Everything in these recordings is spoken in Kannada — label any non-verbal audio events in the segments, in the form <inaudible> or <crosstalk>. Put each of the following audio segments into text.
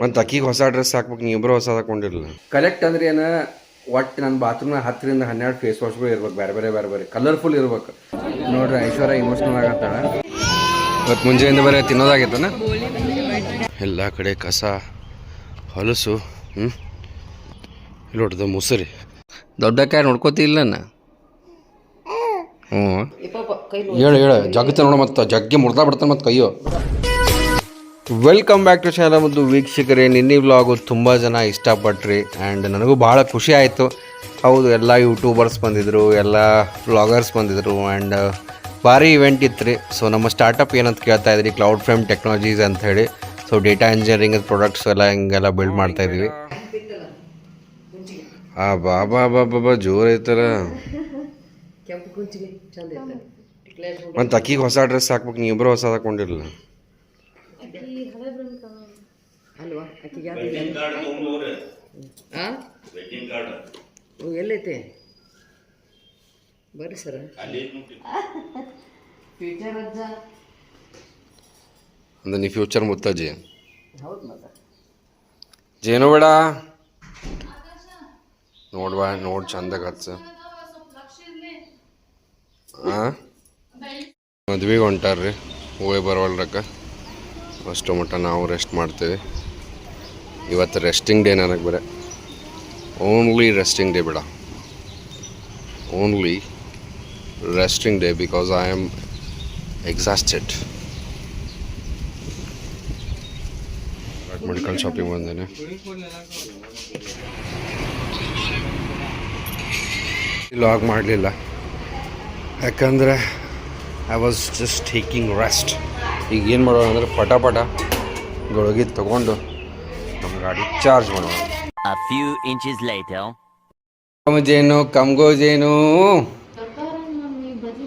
ಮತ್ತು ಅಕ್ಕಿಗೆ ಹೊಸ ಡ್ರೆಸ್ ಹಾಕ್ಬೇಕು ನೀವು ಇಬ್ಬರು ಹೊಸ ಹಾಕೊಂಡಿರಲಿಲ್ಲ ಕಲೆಕ್ಟ್ ಅಂದ್ರೆ ಏನ ಒಟ್ಟು ನನ್ನ ಬಾತ್ರೂಮ್ನಾಗ ಹತ್ತರಿಂದ ಹನ್ನೆರಡು ಫೇಸ್ ವಾಶ್ಗಳು ಇರ್ಬೇಕು ಬೇರೆ ಬೇರೆ ಬೇರೆ ಬೇರೆ ಕಲರ್ಫುಲ್ ಇರ್ಬೇಕು. ನೋಡ್ರಿ ಐಶ್ವರ್ಯ ಇಮೋಷನಲ್ ಆಗತ್ತಾಳ. ಇವತ್ತು ಮುಂಜಾನೆಯಿಂದ ಬರೀ ತಿನ್ನೋದಾಗೈತನ? ಎಲ್ಲ ಕಡೆ ಕಸ ಹೊಲಸು ಹ್ಞೂ ಇಲ್ಲಿ ನೋಡ್ದು ಮುಸುರಿ. ನೋಡ್ಕೋತಿ ನೋಡ್ಕೋತಿಲ್ಲ ಹ್ಞೂ ಹೇಳು ಹೇಳು ಜಗತ್ತ ನೋಡ ಮತ್ತು ಜಗ್ಗಿ ಮುರ್ದಾ ಬಿಡ್ತಾನೆ ಮತ್ತು ಕೈಯೋ. ವೆಲ್ಕಮ್ ಬ್ಯಾಕ್ ಟು ಚಾನಲ್ ಮತ್ತು ವೀಕ್ಷಕರೇ ನಿನ್ನೆ ವ್ಲಾಗು ತುಂಬ ಜನ ಇಷ್ಟಪಟ್ರಿ ಆ್ಯಂಡ್ ನನಗೂ ಭಾಳ ಖುಷಿ ಆಯಿತು. ಹೌದು ಎಲ್ಲ ಯೂಟ್ಯೂಬರ್ಸ್ ಬಂದಿದ್ದರು ಎಲ್ಲ ವ್ಲಾಗರ್ಸ್ ಬಂದಿದ್ದರು ಆ್ಯಂಡ್ ಭಾರಿ ಇವೆಂಟ್ ಇತ್ತು ರೀ ಸೊ ನಮ್ಮ ಸ್ಟಾರ್ಟಪ್ ಏನಂತ ಕೇಳ್ತಾ ಇದ್ರಿ? ಕ್ಲೌಡ್ ಫ್ರೇಮ್ ಟೆಕ್ನಾಲಜೀಸ್ ಅಂತ ಹೇಳಿ. ಸೊ ಡೇಟಾ ಇಂಜಿನಿಯರಿಂಗ್ ಪ್ರಾಡಕ್ಟ್ಸ್ ಎಲ್ಲ ಹಿಂಗೆಲ್ಲ ಬಿಲ್ಡ್ ಮಾಡ್ತಾ ಇದ್ವಿ. ಆ ಬಾಬಾ ಬಾಬಾ ಜೋರು ಐತಲ್ಲ. ಮತ್ತು ಅಕ್ಕಿಗೆ ಹೊಸ ಡ್ರೆಸ್ ಹಾಕ್ಬೇಕು ನೀವು ಇಬ್ಬರು ಹೊಸ ಹಾಕೊಂಡಿರಲಿಲ್ಲ ಅಲ್ವಾ? ಯಾವ್ದು ಎಲ್ಲೈತೆ? ಬರ್ರಿ ಸರ. ಫ್ಯೂಚರ್ ಅಜ್ಜ. ಅಂದ್ರೆ ನೀ ಫ್ಯೂಚರ್ ಮುತ್ತಜ್ಜಿ. ಹೌದು ಮತ್ತೆ ಜೇನು ಬೇಡ. ನೋಡ್ವಾ ನೋಡ್ ಚಂದಾಗ ಹಚ್ಚ ಮದ್ವಿಗೆ ಮದ್ವೆಗೆ ಹೊಂಟಾರ್ರಿ. ಹೂವೇ ಬರವಲ್ರಕ್ಕ. ಅಷ್ಟು ಮಟ್ಟ ನಾವು ರೆಸ್ಟ್ ಮಾಡ್ತೇವೆ. ಇವತ್ತು ರೆಸ್ಟಿಂಗ್ ಡೇ ನನಗೆ ಬೇರೆ. ಓನ್ಲಿ ರೆಸ್ಟಿಂಗ್ ಡೇ ಬೇಡ. Only resting day because I am exhausted medical shopping ಬಂದೇನೆ. Log ಮಾಡಲಿಲ್ಲ. ಯಾಕಂದರೆ I was just taking rest ಈಗ ಏನು ಮಾಡೋಣ ಅಂದರೆ ಪಟ ಪಟ ಗೊಳಗಿ ತಗೊಂಡು ನಮ್ಮ ಗಾಡಿ ಚಾರ್ಜ್ ಮಾಡೋಣ. A few inches later. ಜೇನು ಲಿಲ್ಲಿ ಜೇನು ಲಿಲ್ಲಿ ಬಜ್ಜಿ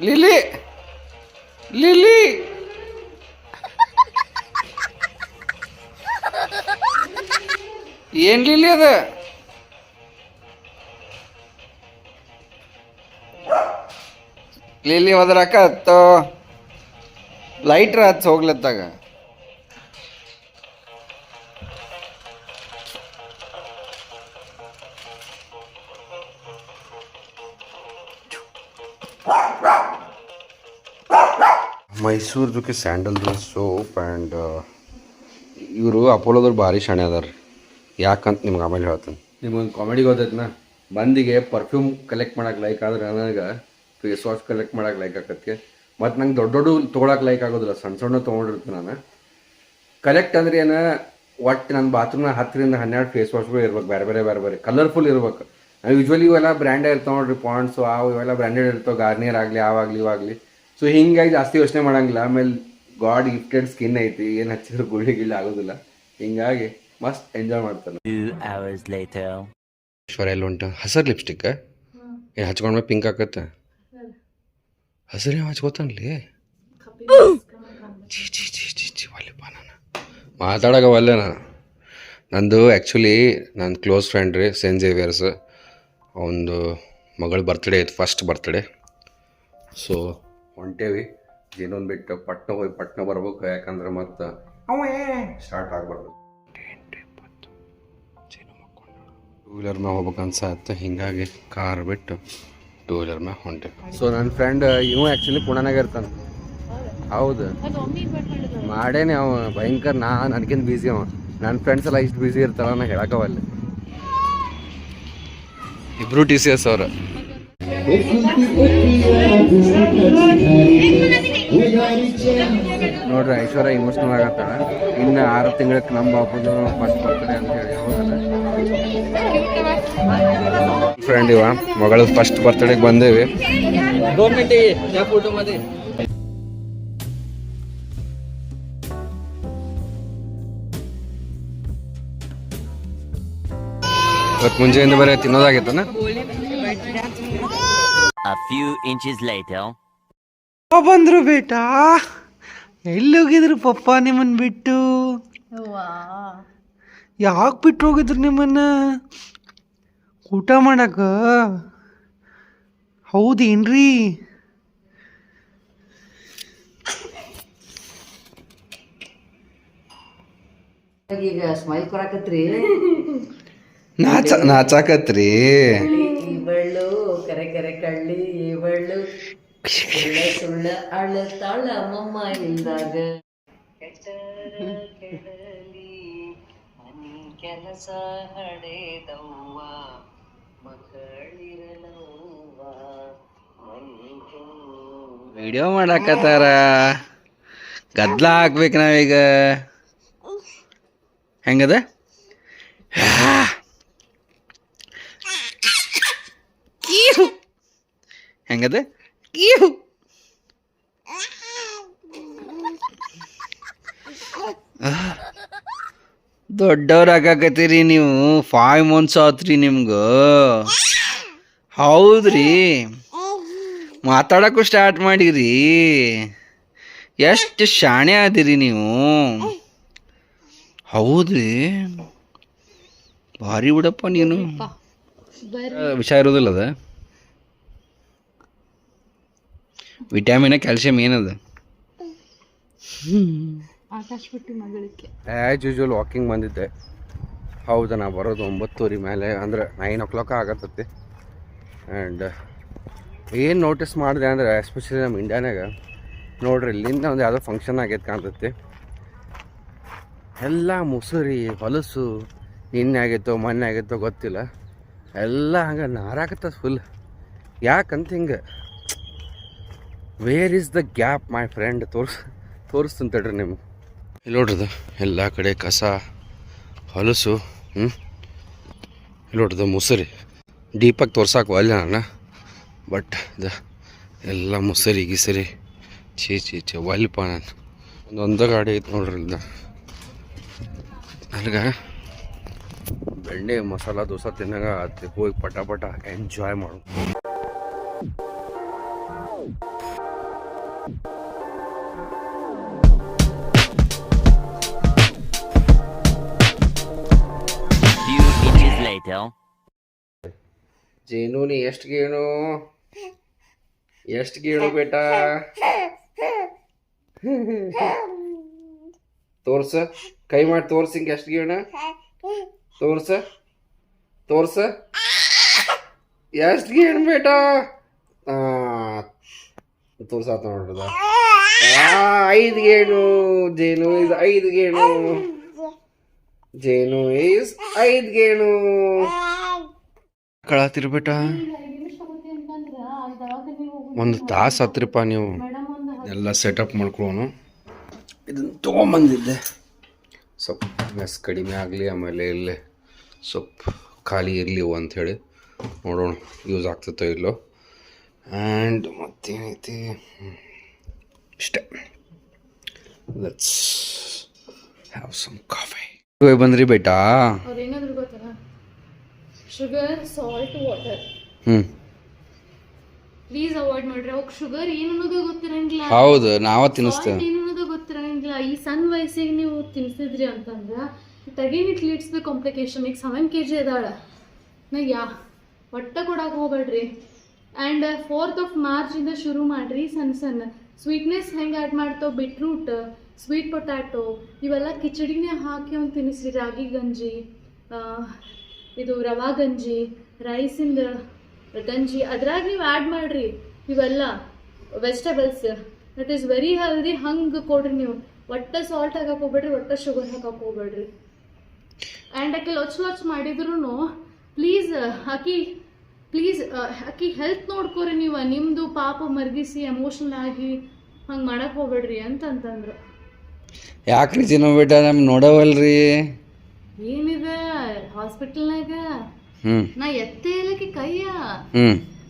ಲಿಲಿ. ಲಿಲಿ. ಏನ್ ಲಿಲಿ ಅದ? ಲಿಲಿ ಹೋದ್ರಕ್ಕ ಲೈಟ್ರ್ ಹತ್ತು ಹೋಗ್ಲತ್ತಾಗ. ಮೈಸೂರ್ದಕ್ಕೆ ಸ್ಯಾಂಡಲ್ ಸೋಪ್ ಆ್ಯಂಡ್ ಇವರು ಅಪೋಲೋದವ್ರು ಭಾರಿ ಶಾಣೆ ಅದಾರ ಯಾಕಂತ ನಿಮ್ಗೆ ಆಮೇಲೆ ಹೇಳ್ತೀನಿ. ನಿಮಗೊಂದು ಕಾಮಿಡಿ ನಾ ಬಂದಿಗೆ ಪರ್ಫ್ಯೂಮ್ ಕಲೆಕ್ಟ್ ಮಾಡಕ್ಕೆ ಲೈಕ್ ಆದ್ರೆ ನನಗೆ ಫೇಸ್ ವಾಶ್ ಕಲೆಕ್ಟ್ ಮಾಡಕ್ಕೆ ಲೈಕ್ ಆಗತ್ತೆ ಮತ್ತು ನಂಗೆ ದೊಡ್ಡ ದೊಡ್ಡ ತೊಗೊಳಕ್ಕೆ ಲೈಕ್ ಆಗೋದಿಲ್ಲ ಸಣ್ಣ ಸಣ್ಣ ತೊಗೊಂಡಿರ್ತೀನಿ ನಾನು. ಕಲೆಕ್ಟ್ ಅಂದ್ರೆ ಏನು, ಒಟ್ಟು ನನ್ನ ಬಾತ್ರೂಮ್ನ ಹತ್ತರಿಂದ ಹನ್ನೆರಡು ಫೇಸ್ ವಾಶ್ಗಳು ಇರ್ಬೇಕು ಬೇರೆ ಬೇರೆ ಬೇರೆ ಬೇರೆ ಕಲರ್ಫುಲ್ ಇರ್ಬೇಕು. ಯೂಶ್ವಲಿ ಇವೆಲ್ಲ ಬ್ರ್ಯಾಂಡೇ ಇರ್ತಾವೆ ನೋಡ್ರಿ ಪಾಂಡ್ಸು ಅವು ಇವೆಲ್ಲ ಬ್ರ್ಯಾಂಡೆಡ್ ಇರ್ತಾವೆ ಗಾರ್ನಿಯರ್ ಆಗಲಿ ಆವಾಗಲಿ ಇವಾಗಲಿ. ಸೊ ಹಿಂಗಾಗಿ ಜಾಸ್ತಿ ಯೋಚನೆ ಮಾಡಂಗಿಲ್ಲ. ಆಮೇಲೆ ಗಾಡ್ ಗಿಫ್ಟೆಡ್ ಸ್ಕಿನ್ ಐತಿ. ಏನು ಹಚ್ಚಿದ್ರು ಗುಳ್ಳಿ ಗಿಳ್ಳಿ ಆಗೋದಿಲ್ಲ. ಹಿಂಗಾಗಿ ಮಸ್ತ್ ಎಂಜಾಯ್ ಮಾಡ್ತಾನೆ. ಎಲ್ಲ ಉಂಟು. ಹಸರು ಲಿಪ್ಸ್ಟಿಕ್ ಏನು ಹಚ್ಕೊಂಡ್ಮೇಲೆ ಪಿಂಕ್ ಆಕತ್ತೆ ಹಸಿರು ಯಾವ ಹಚ್ಕೋತಾನಲ್ಲಿ ಚೀ ಚೀ ಚೀ ಚೀ ಚಿ ಒಲ್ಲೆಪ್ಪ ನಾನು. ಮಾತಾಡೋಕೆ ಒಲ್ಲೆ ನಾನು. ನಂದು ಆ್ಯಕ್ಚುಲಿ ನನ್ನ ಕ್ಲೋಸ್ ಫ್ರೆಂಡ್ ರೀ ಸೇಂಟ್ ಜೇವಿಯರ್ಸ್ ಅವನದು ಮಗಳ ಬರ್ತ್ಡೇ ಇತ್ತು ಫಸ್ಟ್ ಬರ್ತ್ಡೇ ಸೊ ಹೊಂಟೇವಿ. ಜೀನೋನ್ ಬಿಟ್ಟು ಪಟ್ನ ಹೋಗಿ ಪಟ್ನ ಬರ್ಬೇಕು ಯಾಕಂದ್ರೆ ಮತ್ತೆ ಅವೇ ಸ್ಟಾರ್ಟ್ ಆಗ್ಬಾರ್ದು. ಟೂ ವೀಲರ್ ಮ್ಯಾಗ ಹೋಗ್ಬೇಕು ಅನ್ಸತ್ತೆ ಹಿಂಗಾಗಿ ಕಾರ್ ಬಿಟ್ಟು ಟೂ ವೀಲರ್ ಮ್ಯಾಗ ಹೊಂಟೆ ಸೊ ನನ್ನ ಫ್ರೆಂಡ್ ಇವು ಆ್ಯಕ್ಚುಲಿ ಪುಣನಾಗ ಇರ್ತಾನೆ. ಹೌದು. ಮಾಡೇನೆ ಅವ ಭಯಂಕರ ನಾ ನನಗಿಂತ ಬ್ಯುಸಿ ಅವ. ನನ್ನ ಫ್ರೆಂಡ್ಸ್ ಎಲ್ಲ ಇಷ್ಟು ಬ್ಯುಸಿ ಇರ್ತಾರ ನಾ ಹೇಳಕ್ಕವಲ್ಲ ಇಬ್ರು ಟಿ ಸಿ ಎಸ್ ಅವ್ರ. ನೋಡ್ರಿ, ಐಶ್ವರ್ಯ ಇಮೋಷನಲ್ ಆಗತ್ತಾಳ. ಇನ್ನ ಆರು ತಿಂಗಳಕ್ಕೆ ನಮ್ಮ ಬಾಪದು ಫಸ್ಟ್ ಬರ್ತದೆ ಅಂತ ಹೇಳಿ ಫ್ರೆಂಡ್ ಇವ, ಮಗಳ ಫಸ್ಟ್ ಬರ್ತ್ಡೇಗೆ ಬಂದೇವಿ. ಇವತ್ತು ಮುಂಜಾನೆ ಬರೀ ತಿನ್ನೋದಾಗಿತ್ತನ? A few inches later. ಬಂದ್ರು ಬೇಟಾ. ಎಲ್ಲಿ ಹೋಗಿದ್ರು ಪಪ್ಪ ನಿಮ್ಮನ್ನ ಬಿಟ್ಟು? ಯಾಕೆ ಬಿಟ್ಟು ಹೋಗಿದ್ರು ನಿಮ್ಮನ್ನ? ಊಟ ಮಾಡಕ? ಹೌದೇನ್ರಿ? ಈಗ ಸ್ಮೈಲ್ ಕೊಡಕತ್ರಿ. ನಾಚ ನಾಚಾಕತ್ರಿ. ಸುಳ್ಳ ಸುಳ್ಳ ಅಳತಾಳ ಮಮ್ಮ ಇಲ್ದಾಗ ಕೆಲಸ ಹಡೆದವ್ವ ಮಕ್ಕಳಿರಲವ್ವ ವಿಡಿಯೋ ಮಾಡಾಕತ್ತಾರ. ಗದ್ಲ ಹಾಕ್ಬೇಕು ನಾವೀಗ. ಹೆಂಗದ. <coughs> ಹೆಂಗದ? ಕೀಹು. ಆಹ್. ದೊಡ್ಡವ್ರು ಆಗಾಕತ್ತೀರಿ ನೀವು. ಫೈವ್ ಮಂತ್ಸ್ ಆತ್ರಿ ನಿಮ್ಗೆ. ಹೌದ್ರಿ. ಮಾತಾಡಕ್ಕೂ ಸ್ಟಾರ್ಟ್ ಮಾಡಿರಿ. ಎಷ್ಟು ಶಾಣೆ ಆದಿರಿ ನೀವು. ಹೌದ್ರಿ. ಭಾರಿ ಬಿಡಪ್ಪ ನೀನು. ವಿಷಯ ಇರೋದಿಲ್ಲ ಅದ? ವಿಟಾಮಿನ ಕ್ಯಾಲ್ಸಿಯಂ ಏನದ? ಆ್ಯಸ್ ಯೂಶ್ವಲ್ ವಾಕಿಂಗ್ ಬಂದಿದ್ದೆ. ಹೌದು ನಾ ಬರೋದು ಒಂಬತ್ತುವರೆ ಮೇಲೆ ಅಂದ್ರೆ ನೈನ್ ಓ ಕ್ಲಾಕ್ ಆಗತ್ತೈತಿ ಆ್ಯಂಡ್ ಏನು ನೋಟಿಸ್ ಮಾಡಿದೆ ಅಂದರೆ ಎಸ್ಪೆಷಲಿ ನಮ್ಮ ಇಂಡಿಯಾನಾಗ ನೋಡ್ರಿ ಇಲ್ಲಿಂದ ಒಂದು ಯಾವುದೋ ಫಂಕ್ಷನ್ ಆಗೈತೆ ಕಾಣ್ತೈತಿ ಎಲ್ಲ ಮುಸುರಿ ಹೊಲಸು ನಿನ್ನೆ ಆಗೈತೋ ಮೊನ್ನೆ ಆಗೈತೋ ಗೊತ್ತಿಲ್ಲ. ಎಲ್ಲ ಹಂಗೆ ನಾರಾಕತ್ತ ಫುಲ್ ಯಾಕಂತ ಹಿಂಗೆ? Where is the gap my friend ತೋರ್ಸ್, ತೋರಿಸ್ತೀನಿ ತಡ್ರಿ ನಿಮ್ಗೆ. ಇಲ್ಲಿ ನೋಡ್ರದ ಎಲ್ಲ ಕಡೆ ಕಸ, ಹೊಲಸು ಹ್ಞೂ ಇಲ್ಲಿ ನೋಡ್ರದ ಮುಸುರಿ. ಡೀಪಾಗಿ ತೋರ್ಸಕ್ಕೆ ಒಲ್ಲೆ ನಾನು ಬಟ್ ದ ಎಲ್ಲ ಮುಸರಿ, ಗಿಸರಿ. ಛೀ ಛೀ ಛೀ, ಒಲ್ಪ ನಾನು. ಒಂದೊಂದು ಗಾಡಿ ಐತೆ ನೋಡ್ರಿ ಇಲ್ದ ನನಗೆ ಬೆಣ್ಣೆ, ಮಸಾಲ, ದೋಸೆ ತಿನ್ನಾಗ ಹೋಗಿ ಪಟ ಪಟ ಎಂಜಾಯ್ ಮಾಡು. ಜೇನು ನೀ ಎಷ್ಟು ಗೇಣು ಎಷ್ಟು ಗೇಣು ಬೇಟ? ತೋರ್ಸ, ಕೈ ಮಾಡಿ ತೋರ್ಸ ಹಿಂಗೆ ಎಷ್ಟು ಗೇಣ ತೋರ್ಸ ತೋರ್ಸ. ಎಷ್ಟು ಗೇಣು ಬೇಟ? ತೋರ್ಸಾತ ನೋಡ್ರದ ಐದು ಗೇಣು ಜೇನು, ಇದು ಐದು ಗೇಣು ಜೇನು ಈಸ್ ಐದು ಗೇಣು ಕಳತಿರ್ ಬೇಟ ಒಂದು ತಾಸು ಹತ್ರಪ್ಪ ನೀವು. ಎಲ್ಲ ಸೆಟಪ್ ಮಾಡ್ಕೊಳ್ಳೋನು. ಇದನ್ನ ತೊಗೊಂಬಂದಿದ್ದೆ. ಸ್ವಲ್ಪ ಮೆಸ್ ಕಡಿಮೆ ಆಗಲಿ ಆಮೇಲೆ ಇಲ್ಲೇ ಸ್ವಲ್ಪ ಖಾಲಿ ಇರಲಿ ಅಂಥೇಳಿ ನೋಡೋಣ ಯೂಸ್ ಆಗ್ತೈತೋ ಇಲ್ಲೋ. ಆ್ಯಂಡ್ ಮತ್ತೇನೈತಿ. ಇಷ್ಟೇ. ಲೆಟ್ಸ್ ಹ್ಯಾವ್ ಸಮ್ ಕಾಫಿ ಬಂದ್ರಿ ಬೇಟಾ? ಅವ್ರು ಏನಾದ್ರು ಗೊತ್ತಾ ಶುಗರ್ ಸಾಲ್ಟ್ ವಾಟರ್ ಹ್ಞೂ ಪ್ಲೀಸ್ ಅವಾಯ್ಡ್ ಮಾಡ್ರಿ. ಅವಾಗ ಶುಗರ್ ಏನು ಅನ್ನೋದು ಗೊತ್ತಿರಂಗಿಲ್ಲ. ಹೌದು ನಾವ ತಿನ್ನಿಸ್ತೇವೆ. Salt ಏನು ಅನ್ನೋದು ಗೊತ್ತಿರಂಗಿಲ್ಲ. ಈ ಸಣ್ಣ ವಯಸ್ಸಿಗೆ ನೀವು ತಿನ್ಸಿದ್ರಿ ಅಂತಂದ್ರ ತಗೇನ್ ಇಟ್ ಲೀಡ್ಸ್ ದ ಕಾಂಪ್ಲಿಕೇಶನ್ ಈಗ ಸೆವೆನ್ ಕೆ ಜಿ ಅದಾಳ. ನಾ ಯಾ ಒಟ್ಟ ಕೊಡಕ್ಕೆ ಹೋಗ್ಬೇಡ್ರಿ. ಆ್ಯಂಡ್ ಫೋರ್ತ್ ಆಫ್ ಮಾರ್ಚಿಂದ ಶುರು ಮಾಡ್ರಿ ಸಣ್ಣ ಸಣ್ಣ ಸ್ವೀಟ್ನೆಸ್ ಹೆಂಗ್ ಆ್ಯಡ್ ಮಾಡ್ತಾವೆ ಬಿಟ್ರೂಟ್ ಸ್ವೀಟ್ ಪೊಟ್ಯಾಟೊ ಇವೆಲ್ಲ ಕಿಚಡಿನೇ ಹಾಕಿ ಅವ್ನು ತಿನ್ನಿಸ್ರಿ. ರಾಗಿ ಗಂಜಿ ಇದು ರವಾ ಗಂಜಿ, ರೈಸಿಂದ ಗಂಜಿ. ಅದ್ರಾಗ ನೀವು ಆ್ಯಡ್ ಮಾಡಿರಿ ಇವೆಲ್ಲ vegetables that is very healthy ಹಂಗೆ ಕೊಡ್ರಿ ನೀವು. ಒಟ್ಟೆ ಸಾಲ್ಟ್ ಹಾಕಕ್ಕೆ ಹೋಗ್ಬೇಡ್ರಿ, ಒಟ್ಟ ಶುಗರ್ ಹಾಕಕ್ಕೆ ಹೋಗ್ಬೇಡ್ರಿ. ಆ್ಯಂಡ್ ಆಕೆ ಲೊಚ್ ಲೊಚ್ ಮಾಡಿದ್ರು ಪ್ಲೀಸ್ ಆಕಿ ಪ್ಲೀಸ್ ಆಕಿ ಹೆಲ್ತ್ ನೋಡ್ಕೊರಿ ನೀವು. ನಿಮ್ಮದು ಪಾಪ ಮರ್ಗಿಸಿ ಎಮೋಷ್ನಲ್ ಆಗಿ ಹಂಗೆ ಮಾಡಕ್ಕೆ ಹೋಗ್ಬೇಡ್ರಿ ಅಂತಂತಂದ್ರು. ಯಾಕ್ರಿ ಚಿನ್ನ ಬೇಟ ನಮ್ ನೋಡವಲ್ರಿ? ಏನಿದೆ ಹಾಸ್ಪಿಟಲ್ನಾಗ? ಹ್ಞೂ ನಾ ಎತ್ತೇ ಇಲ್ಲಕ್ಕೆ ಕೈಯ.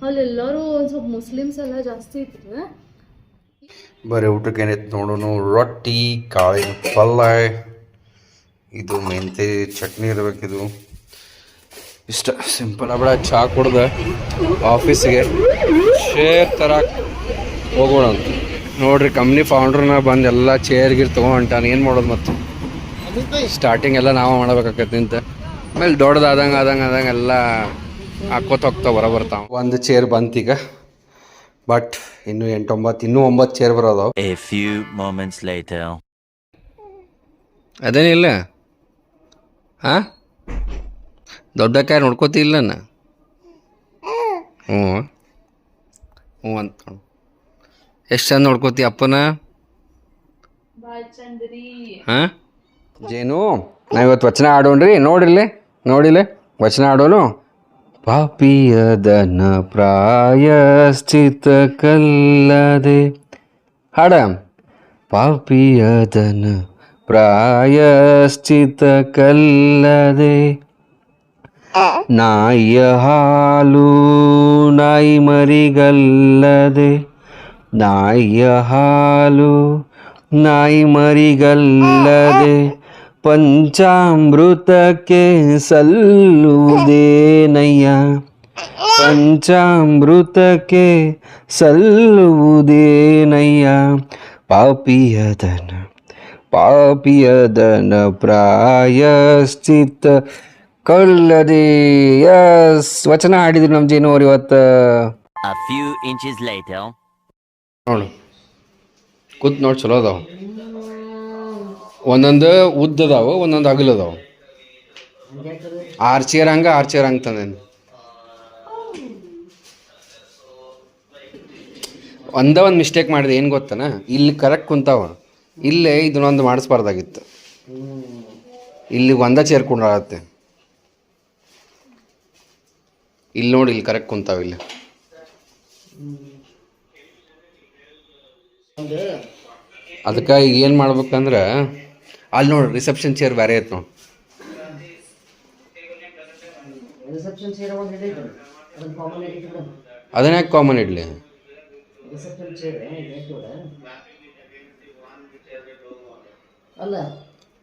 ಅಲ್ಲೆಲ್ಲರೂ ಒಂದು ಸ್ವಲ್ಪ ಮುಸ್ಲಿಮ್ಸ್ ಎಲ್ಲ ಜಾಸ್ತಿ ಇದ್ರು. ಬರೀ ಊಟಕ್ಕೆ ಏನೈತೆ ನೋಡೋಣ ರೊಟ್ಟಿ ಕಾಳಿನ ಪಲ್ಲ ಇದು ಮೆಂತೆ ಚಟ್ನಿ ಇರಬೇಕಿದು ಇಷ್ಟ ಸಿಂಪಲ್ ಬೇಡ ಚಹಾ ಕುಡ್ದ ಆಫೀಸಿಗೆ ಶೇರ್ ತರ ಹೋಗೋಣ ಅಂತ. ನೋಡ್ರಿ ಕಂಪ್ನಿ ಫೌಂಡ್ರನ್ನ ಬಂದು ಎಲ್ಲ ಚೇರ್ ಗಿರ್ ತಗೊಂಡಾನ ಏನು ಮಾಡೋದು ಮತ್ತೆ ಸ್ಟಾರ್ಟಿಂಗ್ ಎಲ್ಲ ನಾವು ಮಾಡ್ಬೇಕಾಗತ್ತೆ ನಿಂತ. ಆಮೇಲೆ ದೊಡ್ಡದಾದಂಗೆ ಆದಂಗೆ ಆದಂಗೆ ಎಲ್ಲ ಹಾಕೋತ ಹೋಗ್ತಾವ ಬರ ಬರ್ತಾವ. ಒಂದು ಚೇರ್ ಬಂತೀಗ ಬಟ್ ಇನ್ನು ಎಂಟೊಂಬತ್ತು ಇನ್ನೂ ಒಂಬತ್ತು ಚೇರ್ ಬರೋದು. ಅದೇನಿಲ್ಲ ಹಾಂ ದೊಡ್ಡ ಕಾಯಿ ನೋಡ್ಕೋತಿಲ್ಲ ಹ್ಞೂ ಹ್ಞೂ ಅಂತ ಎಷ್ಟು ಚಂದ ನೋಡ್ಕೋತಿ ಅಪ್ಪನ? ಬಾಯ್ ಚಂದ್ರಿ ಹಾಂ? ಜೇನು ನಾ ಇವತ್ತು ವಚನ ಆಡೋಣ್ರಿ ನೋಡಿರ್ಲಿ ನೋಡಿಲೆ ವಚನ ಆಡೋನು. ಪಾಪಿಯದನ ಪ್ರಾಯಶ್ಚಿತ ಕಲ್ಲದೆ ಹಾಡ. ಪಾಪಿಯದನ ಪ್ರಾಯಶ್ಚಿತ ಕಲ್ಲದೆ ನಾಯಿಯ ಹಾಲು ನಾಯಿ ಮರಿಗಲ್ಲದೆ. ನಾಯಿಯ ಹಾಲು ನಾಯಿ ಮರಿಗಲ್ಲದೆ ಪಂಚಾಮೃತಕ್ಕೆ ಸಲ್ಲುವುದೇನಯ್ಯ? ಪಂಚಾಮೃತಕ್ಕೆ ಸಲ್ಲುವುದೇನಯ್ಯ? ಪಾಪಿಯದನ ಪಾಪಿಯದನ ಪ್ರಾಯಶ್ಚಿತ್ತ ಕಲ್ಲದೆ ಯಸ್. ವಚನ ಹಾಡಿದ್ರು ನಮ್ಮ ಜೇನವ್ರು ಇವತ್ತು. A few inches later. ನೋಡು. ಕೂತ್ ನೋಡಿ, ಚಲೋ ಅದಾವ. ಒಂದೊಂದು ಉದ್ದ ಅದಾವ, ಒಂದೊಂದು ಅಗಲ ಅದಾವ. ಆರ್ ಚೇರ್ ಹಂಗ, ಆರ್ ಚೇರ್ ಹಂಗ ತಂದೇನು. ಒಂದ ಒಂದು ಮಿಸ್ಟೇಕ್ ಮಾಡಿದೆ ಏನು ಗೊತ್ತನ? ಇಲ್ಲಿ ಕರೆಕ್ಟ್ ಕುಂತಾವ. ಇಲ್ಲೇ ಇದನ್ನೊಂದು ಮಾಡಿಸ್ಬಾರ್ದಾಗಿತ್ತು. ಇಲ್ಲಿ ಒಂದ ಚೇರ್ ಇಲ್ಲಿ ನೋಡಿ, ಇಲ್ಲಿ ಕರೆಕ್ಟ್ ಕುಂತಾವ ಇಲ್ಲಿ. ಅದಕ್ಕೆ ಈಗ ಏನು ಮಾಡ್ಬೇಕಂದ್ರೆ ಅಲ್ಲಿ ನೋಡಿ ರಿಸೆಪ್ಷನ್ ಚೇರ್ ಬೇರೆ ಐತೆ ನೋಡಿ. ಅದನ್ನ ಯಾಕೆ ಕಾಮನ್ ಇಡ್ಲಿ?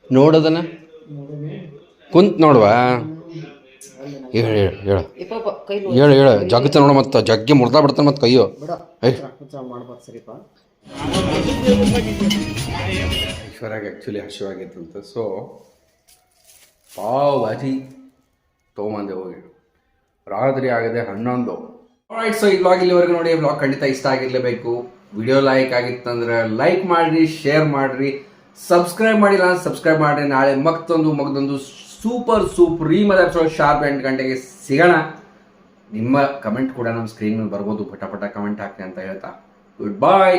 ನೋಡೋದನ್ನ ಕುಂತ್ ನೋಡುವ. ಹೇಳು ಹೇಳು ಹೇಳು. ಇಪ್ಪ ಕೈ ಹೇಳು ಹೇಳು. ಜಗತ್ತ ನೋಡು ಮತ್ತೆ ಜಗ್ಗಿ ಮುರ್ದಾ ಬಿಡ್ತಾನ ಮತ್ತೆ ಕೈಯೋ. ಐಶ್ವರ್ಯಾಗ ಆ್ಯಕ್ಚುಲಿ ಹಸಿವಾಗಿತ್ತಂತ ಸೊ ಪಾವ್ ಭಾಜಿ ತೊಗೊಂಬಂದೆ ಹೋಗಿ. ರಾತ್ರಿ ಆಗದೆ ಹನ್ನೊಂದು. ರೈಟ್ ಸೊ ಈ ಬ್ಲಾಗ್ ಇಲ್ಲಿವರೆಗೂ ನೋಡಿ ಬ್ಲಾಗ್ ಖಂಡಿತ ಇಷ್ಟ ಆಗಿರಲೇಬೇಕು. ವಿಡಿಯೋ ಲೈಕ್ ಆಗಿತ್ತಂದ್ರೆ ಲೈಕ್ ಮಾಡ್ರಿ ಶೇರ್ ಮಾಡ್ರಿ. ಸಬ್ಸ್ಕ್ರೈಬ್ ಮಾಡಿಲ್ಲ ಸಬ್ಸ್ಕ್ರೈಬ್ ಮಾಡಿರಿ. ನಾಳೆ ಮತ್ತೊಂದು ಮಗದೊಂದು ಸೂಪರ್ ಸೂಪ್ರೀಮ್ ಎಪಿಸೋಡ್ ಶಾರ್ಪ್ ಎಂಟು ಗಂಟೆಗೆ ಸಿಗೋಣ. ನಿಮ್ಮ ಕಮೆಂಟ್ ಕೂಡ ನಮ್ಮ ಸ್ಕ್ರೀನ್ ಮೇಲೆ ಬರ್ಬೋದು. ಪಟ ಪಟ ಕಮೆಂಟ್ ಹಾಕಿ ಅಂತ ಹೇಳ್ತಾ. ಗುಡ್ ಬಾಯ್